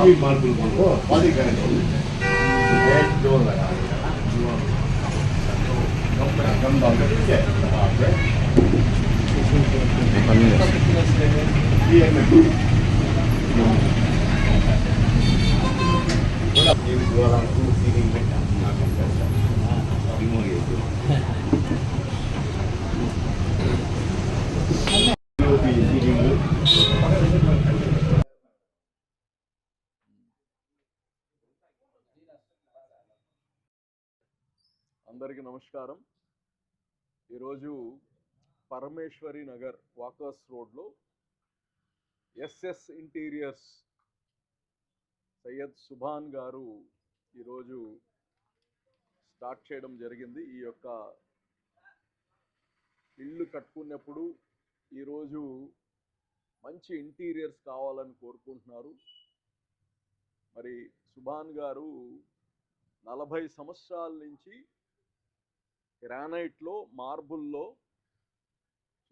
TV మార్పులు Thank you. అందరికీ నమస్కారం. ఈరోజు పరమేశ్వరి నగర్ వాకర్స్ రోడ్లో ఎస్ఎస్ ఇంటీరియర్స్ సయ్యద్ సుభాన్ గారు ఈరోజు స్టార్ట్ చేయడం జరిగింది. ఈ యొక్క ఇల్లు కట్టుకున్నప్పుడు ఈరోజు మంచి ఇంటీరియర్స్ కావాలని కోరుకుంటున్నారు. మరి సుభాన్ గారు నలభై సంవత్సరాల నుంచి గ్రానైట్లో మార్బుల్లో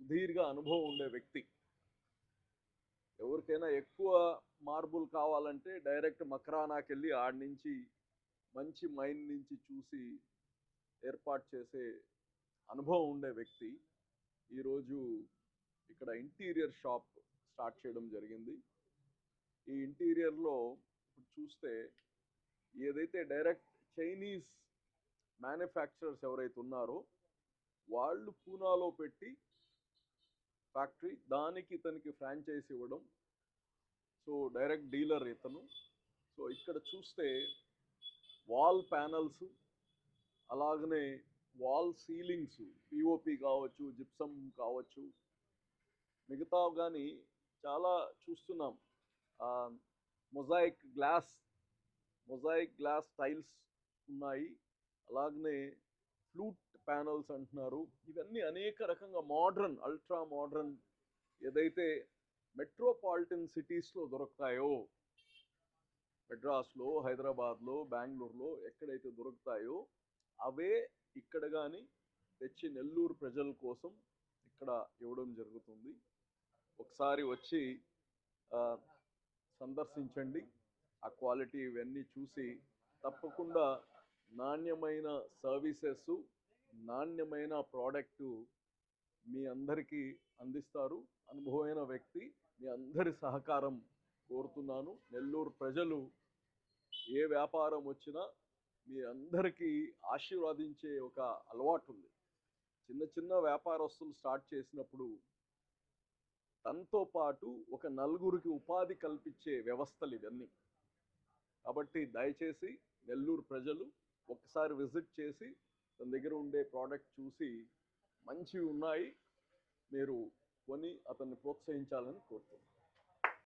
సుదీర్ఘ అనుభవం ఉండే వ్యక్తి. ఎవరికైనా ఎక్కువ మార్బుల్ కావాలంటే డైరెక్ట్ మక్రానాకి వెళ్ళి ఆడి నుంచి మంచి మైండ్ నుంచి చూసి ఏర్పాటు చేసే అనుభవం ఉండే వ్యక్తి. ఈరోజు ఇక్కడ ఇంటీరియర్ షాప్ స్టార్ట్ చేయడం జరిగింది. ఈ ఇంటీరియర్లో ఇప్పుడు చూస్తే ఏదైతే డైరెక్ట్ చైనీస్ మ్యానుఫ్యాక్చరర్స్ ఎవరైతే ఉన్నారో వాళ్ళు పూనాలో పెట్టి ఫ్యాక్టరీ దానికి ఇతనికి ఫ్రాంచైజ్ ఇవ్వడం సో డైరెక్ట్ డీలర్ ఇతను. సో ఇక్కడ చూస్తే వాల్ ప్యానల్స్ అలాగనే వాల్ సీలింగ్స్ పిఓపి కావచ్చు జిప్సమ్ కావచ్చు. మిగతా కానీ చాలా చూస్తున్నాం. Mosaic glass mosaic glass tiles ఉన్నాయి. అలాగనే ఫ్లూట్ ప్యానల్స్ అంటున్నారు. ఇవన్నీ అనేక రకంగా మోడ్రన్ అల్ట్రా మోడ్రన్ ఏదైతే మెట్రోపాలిటన్ సిటీస్లో దొరుకుతాయో మెడ్రాస్లో హైదరాబాద్లో బెంగళూరులో ఎక్కడైతే దొరుకుతాయో అవే ఇక్కడ కానీ తెచ్చి నెల్లూరు ప్రజల కోసం ఇక్కడ ఇవ్వడం జరుగుతుంది. ఒకసారి వచ్చి సందర్శించండి. ఆ క్వాలిటీ ఇవన్నీ చూసి తప్పకుండా నాణ్యమైన సర్వీసెస్ నాణ్యమైన ప్రోడక్టు మీ అందరికీ అందిస్తారు. అనుభవమైన వ్యక్తి మీ అందరి సహకారం కోరుతున్నాను. నెల్లూరు ప్రజలు ఏ వ్యాపారం వచ్చినా మీ అందరికీ ఆశీర్వదించే ఒక అలవాటు ఉంది చిన్న చిన్న వ్యాపారస్తులు స్టార్ట్ చేసినప్పుడు తనతో పాటు ఒక నలుగురికి ఉపాధి కల్పించే వ్యవస్థలు ఇవన్నీ. కాబట్టి దయచేసి నెల్లూరు ప్రజలు ఒకసారి విజిట్ చేసి తన దగ్గర ఉండే ప్రోడక్ట్ చూసి మంచివి ఉన్నాయి మీరు కొని అతన్ని ప్రోత్సహించాలని కోరుతున్నాను.